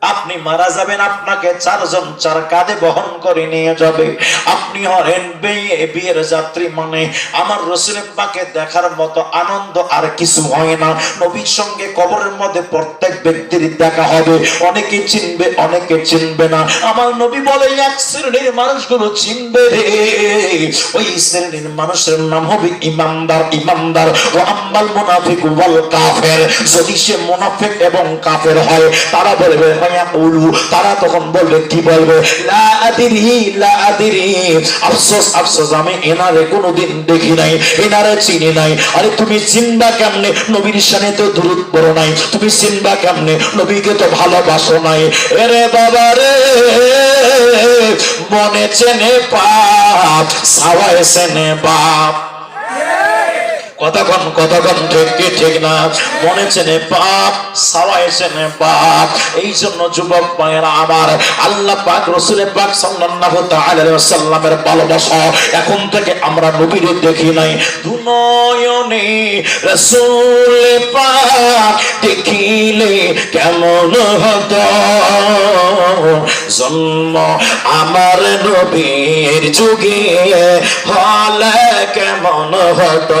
আপনি মারা যাবেন, আপনাকে চারজন চার কাঁধে বহন করে নিয়ে যাবে। আপনি হরেন বিয়ে, বিয়ের যাত্রী মানে আমার রসুল পাকে দেখার মতো আনন্দ আর কিছু হয় না। নবীর সঙ্গে কবরের মধ্যে প্রত্যেক ব্যক্তির দেখা হবে। অনেকে চিনবে অনেকে চিনবে না। আমার নবী বলে, এক শ্রেণির মানুষগুলো চিনবে রে। ওই শ্রেণির মানুষের নাম হবে ইমানদার ইমানদার ও আম্মাল মুনাফিক ওয়াল কাফের। যদি সে মুনাফিক এবং কাফের হয়, তারা বলবে ভাইয়া উলু। তারা তখন বলবে, কি বলবে? আফসোস আফসোস, আমি এনারে কোনোদিন দেখি নাই, এনারে চিনি নাই। আরে তুমি চিনবা কেমনে? নবীর সামনে তো দূরত পড়ো নাই। তুমি চিনবা কেমনে? নবীকে তো ভালোবাসো নাই। এরে বাবা রে, মনে চেনে পাপ, সাওয়ায় চেনে বাপ কতক্ষণ কতক্ষণ ঠিক কি, ঠিক না? মনে চেনে পাপ সাওয়ায় চেনে পাপ। এই জন্য যুবক মায়েরা আমার আল্লাহ পাক, রসুল পাক সাল্লাল্লাহু তাআলা ভালোবাসা এখন থেকে আমরা নবীরে দেখি নাই। দুনয়নে রসুল পাক দেখিলে কেমন হতো? জন্ম আমার নবীর যুগে হলে কেমন হতো?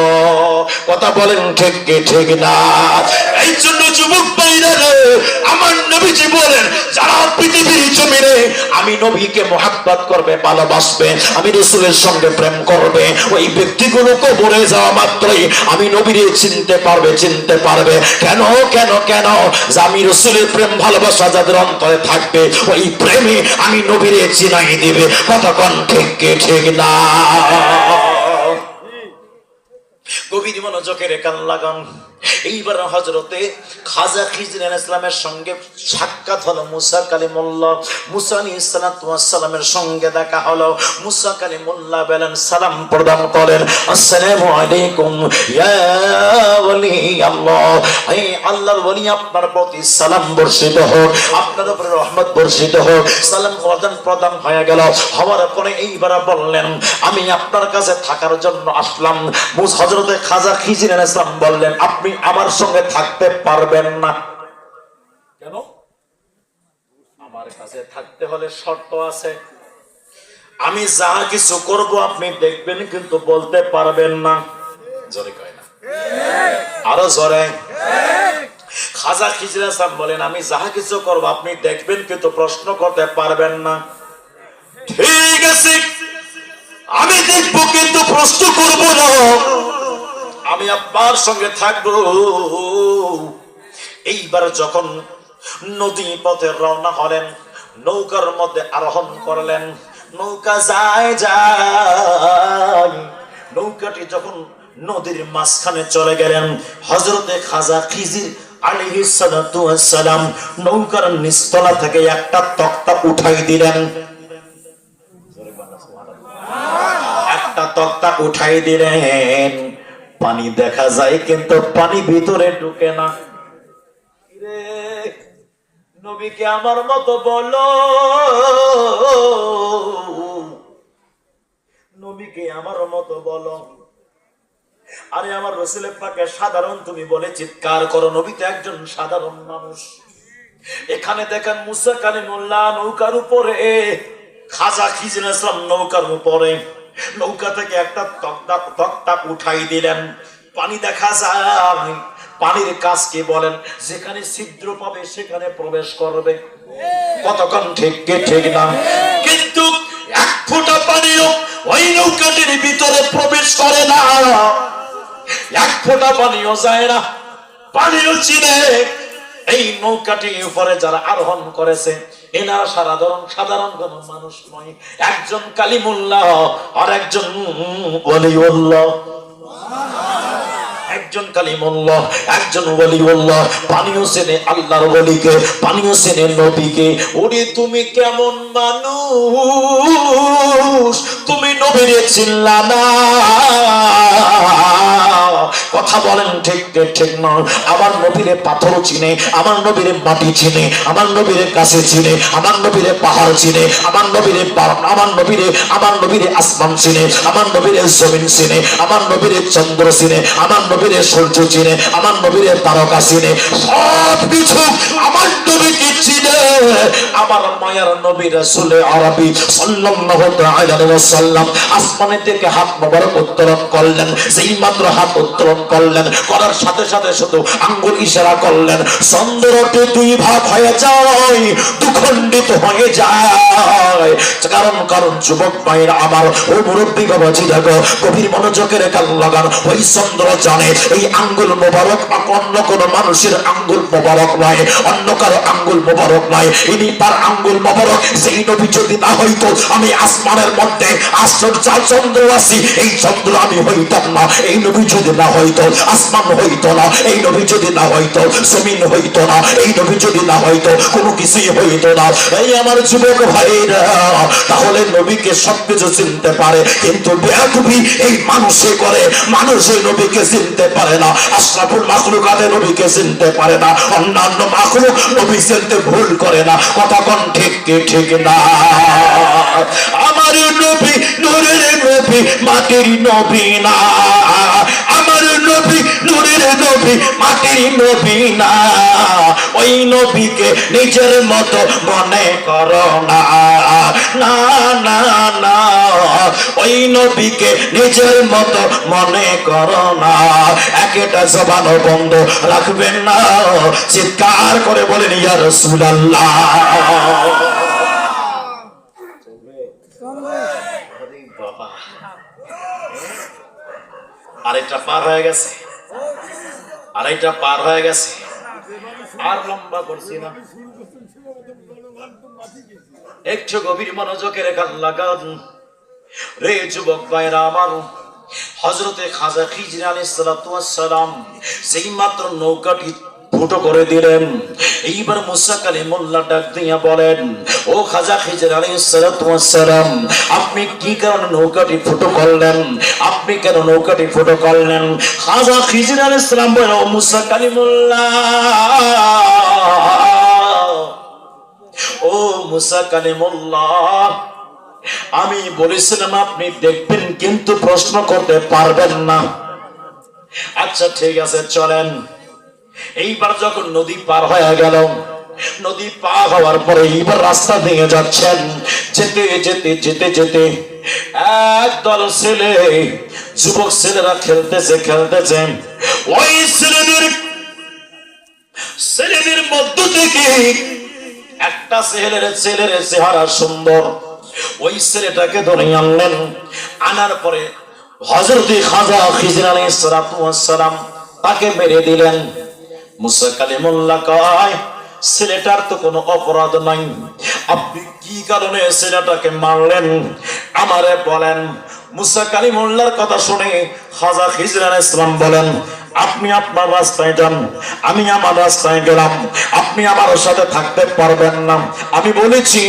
কথা বলেন ঠিক কি ঠিক না? এই জন্য যুবক ভাইরা রে, আমার নবীজি বলেন যারা পৃথিবীর জমিনে আমি নবীকে মোহাব্বত করবে ভালোবাসবে আমি রসুলের সঙ্গে প্রেম করবে ওই ব্যক্তিগুলো কবরে যাওয়া মাত্রই আমি নবীরে চিনতে পারবে চিনতে পারবে। কেন কেন কেন? যে আমি রসুলের প্রেম ভালোবাসা যাদের অন্তরে থাকবে ওই প্রেমে আমি নবীরে চিনাই দিবে। কতক্ষণ ঠিক ঠিক না? গভীর মনোযোগের কান লাগান। এইবার হজরতে খাজা খিজর ইসলামের সঙ্গে সাক্ষাৎ হলো মুসা কালিমুল্লাহ। মুসা আলী সঙ্গে দেখা হলো। মুসা কালিমুল্লাহ বলেন, সালাম প্রদান করেন। আসসালামু আলাইকুম, ইয়া ওলি আল্লাহ। এই আল্লাহর ওলি আপনার প্রতি সালাম বর্ষিত হোক, আপনার উপরে রহমত বর্ষিত হোক। সালাম প্রদান প্রদান হয়ে গেল। হওয়ার পরে এইবার বললেন, আমি আপনার কাছে থাকার জন্য আসলাম। হজরতে খাজা খিজির ইসলাম বললেন, আপনি আমার সঙ্গে থাকতে পারবেন না। কেন? আমার কাছে থাকতে হলে শর্ত আছে। আমি যা কিছু করব আপনি দেখবেন, কিন্তু বলতে পারবেন না। জোরে কয় না। আরও জোরে। খাজা খিজরা সাহেব বলেন, আমি যাহা কিছু করব আপনি দেখবেন, কিন্তু প্রশ্ন করতে পারবেন না। ঠিক আছে। আমি দেখব, কিন্তু প্রশ্ন করব না। আমি আব্বার সঙ্গে থাকব। এইবার যখন নদী পথে রওনা হলেন, নৌকার মধ্যে আরোহণ করলেন, নৌকা যায় যায়। নৌকাটি যখন নদীর মাঝখানে চলে গেলেন হজরতে খাজা খিজির নৌকার নিস্তলা থেকে একটা তক্তা উঠাই দিলেন। একটা তক্তা উঠাই দিলেন। পানি দেখা যায়, কিন্তু পানি ভিতরে ঢুকে না। নবীকে আমার মতো বলো। নবীকে আমার মতো বলো। আরে, আমার রসুলের পাকে সাধারণ তুমি বলে চিৎকার করো, নবী তো একজন সাধারণ মানুষ। এখানে দেখেন মুসা কালিমুল্লাহ নৌকার উপরে, খাজা ইসলাম নৌকার উপরে। নৌকা থেকে একটা তক্তা তক্তা উঠাই দিলেন। পানি দেখা যায়। পানির কাজ কি বলেন? যেখানে ছিদ্র পাবে, সেখানে প্রবেশ করবে। কতক্ষণ ঠিক কি ঠিক না? কিন্তু এক ফোঁটা পানিও ওই নৌকাটির ভিতরে প্রবেশ করে না। এক ফোঁটা পানিও যায় না। পানিও চিনে এই নৌকাটি উপরে যারা আরোহণ করেছে এনারা সাধারণ সাধারণ কোন মানুষ নয়। একজন কালিমুল্লাহ আর একজন একজন কালিমুল্লাহ, একজন চেনে আল্লাহর চেনে নবীকে। তুমি কেমন মানুষ? তুমি নবীরে চিল্লা না। কথা বলেন ঠিক ঠিক না আমার নবীরে পাথর চিনে আমার নবীরে মাটি চিনে আমার নবীরে কাছে চিনে আমার নবীরে পাহাড় চিনে আমার নবীরে আমার নবীরে আমার নবীরে আসমান চিনে আমার নবীরে জমিন চিনে আমার নবীরে চন্দ্র চিনে আমার নবীরে সূর্য চিনে আমার নবীরে তারকা চিনে সব কিছু আমার নবীকে চিনে আমার মায়ার নবী রাসূল আরবি সাল্লাল্লাহু তাআলা ওয়াসাল্লাম আসমানে থেকে হাত মোবারক উত্তোলন করলেন যেই মাত্র হাত উত্তোলন করলেন। করার সাথে সাথে শুধু আঙ্গুল ইশারা করলেন। চন্দ্রটি দুই ভাগ হয়ে যায়, দুখণ্ডিত হয়ে যায়। কারণ কারণ, যুবক ভাইরা আমার, ও মুরব্বী বাবাজি দেখো, গভীর মনোযোগের কাল লাগান। ওই চন্দ্র জানে, এই আঙ্গুল মোবারক অন্য কোনো মানুষের আঙ্গুল মোবারক নয়, অন্য কারও আঙ্গুল মোবারক নয়। ইনি তার আঙ্গুল মোবারক সেই নবী যদি না হইতো, আমি আসমানের মধ্যে আশ্চর্য চন্দ্র আছি, এই চন্দ্র আমি হইতাম না। এই নবী যদি না হইতো, আসমান হইতো না, এই নবী যদি না হইতো, জমিন হইতো না, এই নবী যদি না হইতো, কোনো কিছুই হইতো না। এই আমার যুবক ভাইরা তাহলে নবীকে সবকিছু চিনতে পারে, কিন্তু বেয়াকুবি এই মানুষে করে, মানুষ নবীকে চিনতে পারে না, আশরাফুল মাখলুকাতে নবীকে চিনতে পারে না, অন্যান্য মাখলুক নবী চিনতে ভুল করে না, কথা কোন ঠিক কি ঠিক না? আমার নবী, নূরের নবী, মাটির নবী না। নবী, নূরের নবী, মাটির নবী না। ওই নবীকে নিজের মতো মনে করো না। না না না, ওই নবীকে নিজের মতো মনে করো না। একটা জবানও বন্ধ রাখবেন না। চিৎকার করে বলেন, ইয়া রাসূলুল্লাহ বাবা আরেকটা পার হয়ে গেছে। আরেকটা পার হয়ে গেছে। আর লম্বা করছি না। একটু গভীর মনোযোগের গান লাগান। রে যুবক ভাইরা আমার হজরতে খাজা খিজরা আলী সালাম সেই মাত্র নৌকাটি ফুটো করে দিলেন। এইবার মুসা কালী মোল্লা ডাক দিয়া বলেন, ও খাজা খিজর আলী সালাম, আপনি কি কারণে নৌকাটি ফুটো করলেন? আপনি কেন নৌকাটি ফুটো করলেন? খাজা খিজর আলী সালাম বলেন, ও মুসা কালী মোল্লা ও মুসা কালিমুল্লাহ, আমি বলেছিলাম আপনি দেখবেন, কিন্তু প্রশ্ন করতে পারবেন না। আচ্ছা ঠিক আছে, চলেন। এইবার যখন নদী পার হয়ে গেল, নদী পার হওয়ার পরে এইবার রাস্তা ভেঙে যাচ্ছেন। যেতে যেতে যেতে যেতে একদল ছেলে, যুবক ছেলেরা খেলতেছে খেলতেছে। ওই ছেলেদের ছেলেদের মধ্য থেকে একটা ছেলের ছেলের চেহারা সুন্দর। ওই ছেলেটাকে ধরে আনলেন। আনার পরে হজরতি খাজা খিজির আলাইহিস সালাতু ওয়াস সালাম তাকে মেরে দিলেন। মুসা কালিমুল্লাহ কয়, ছেলেটার তো কোনো অপরাধ নাই। আপনি কি কারণে ছেলেটাকে মারলেন? আমারে বলেন, মুসা কালিমুল্লাহর কথা শুনে খাজা খিজির ইসলাম বলেন আপনি আপনার রাস্তায় যান, আমি আমার রাস্তায় গেলাম, আপনি আমার সাথে থাকতে পারবেন না। আমি বলেছি,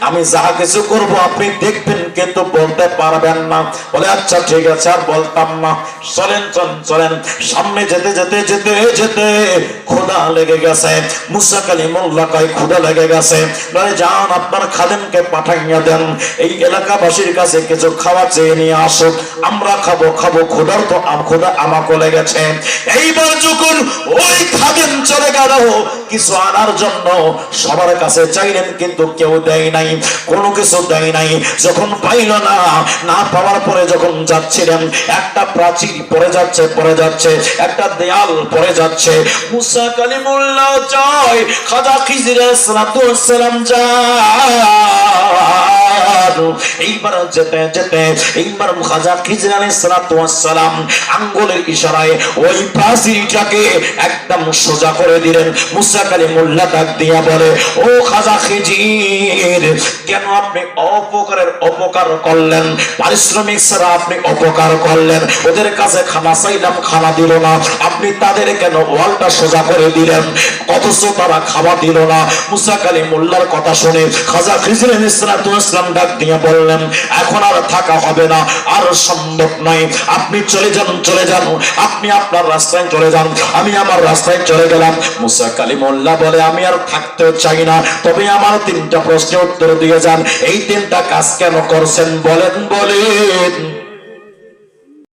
আমি যাহা কিছু করব আপনি দেখবেন কিন্তু বলতে পারবেন না। বলে আচ্ছা ঠিক আছে, আর বলতাম না। চলেন চলেন চলেন। সামনে যেতে যেতে যেতে যেতে খোদা লেগে গেছে। মুসা কালী মোল্লা কয় ক্ষুদা লেগে গেছে। বলে, যান, আপনার খাদেমকে পাঠাইয়া দেন। এই এলাকাবাসীর কাছে কিছু খাওয়া চেয়ে নিয়ে আসুক। আমরা খাব খাব খোদার তো খোদা আমাকে লেগেছে। এইবার যখন ওই খাদেম চলে গেল, কিছু আনার জন্য সবার কাছে চাইলেন, কিন্তু কেউ দেয় নাই, কোনো কিছু দেয় নাই। যখন পাইল না না পাওয়ার পরে যখন যাচ্ছিলেন, একটা প্রাচীর পড়ে যাচ্ছে পড়ে যাচ্ছে, একটা দেয়াল পড়ে যাচ্ছে। মুসা কালিমুল্লাহ জয় খাজা খিজির সালাম যায় এইবার যেতে যেতে, এইবার খাজা খিজির আলাইহিস সালাতু সালাম আঙ্গুলের ইশারায় ওই প্রাচীরটাকে একদম সোজা করে দিলেন। মুসা কালিমুল্লাহ ডাক দিয়া বলে, ও খাজা খিজির, কেন আপনি অপকারের অপকার করলেন? পারিশ্রমিক ছাড়া আপনি অপকার করলেন। ওদের কাছে খানা চাইলাম, খানা দিল না। আপনি তাদের কেন ওয়ালটা সোজা করে দিলেন? অথচ তারা খাওয়া দিল না। মুসা কালী মোল্লার কথা শুনে খাজা খিজর ইসলাম ডাক দিয়ে বললেন, এখন আর থাকা হবে না, আর সম্ভব নয়। আপনি চলে যান চলে যান। আপনি আপনার রাস্তায় চলে যান। আমি আমার রাস্তায় চলে গেলাম। মুসা কালিমুল্লাহ বলে, আমি আর থাকতে চাই না। তবে আমার তিনটা প্রশ্নের উত্তর দিয়ে যান। এই তিনটা কাজ কেন করছেন বলেন বলেন।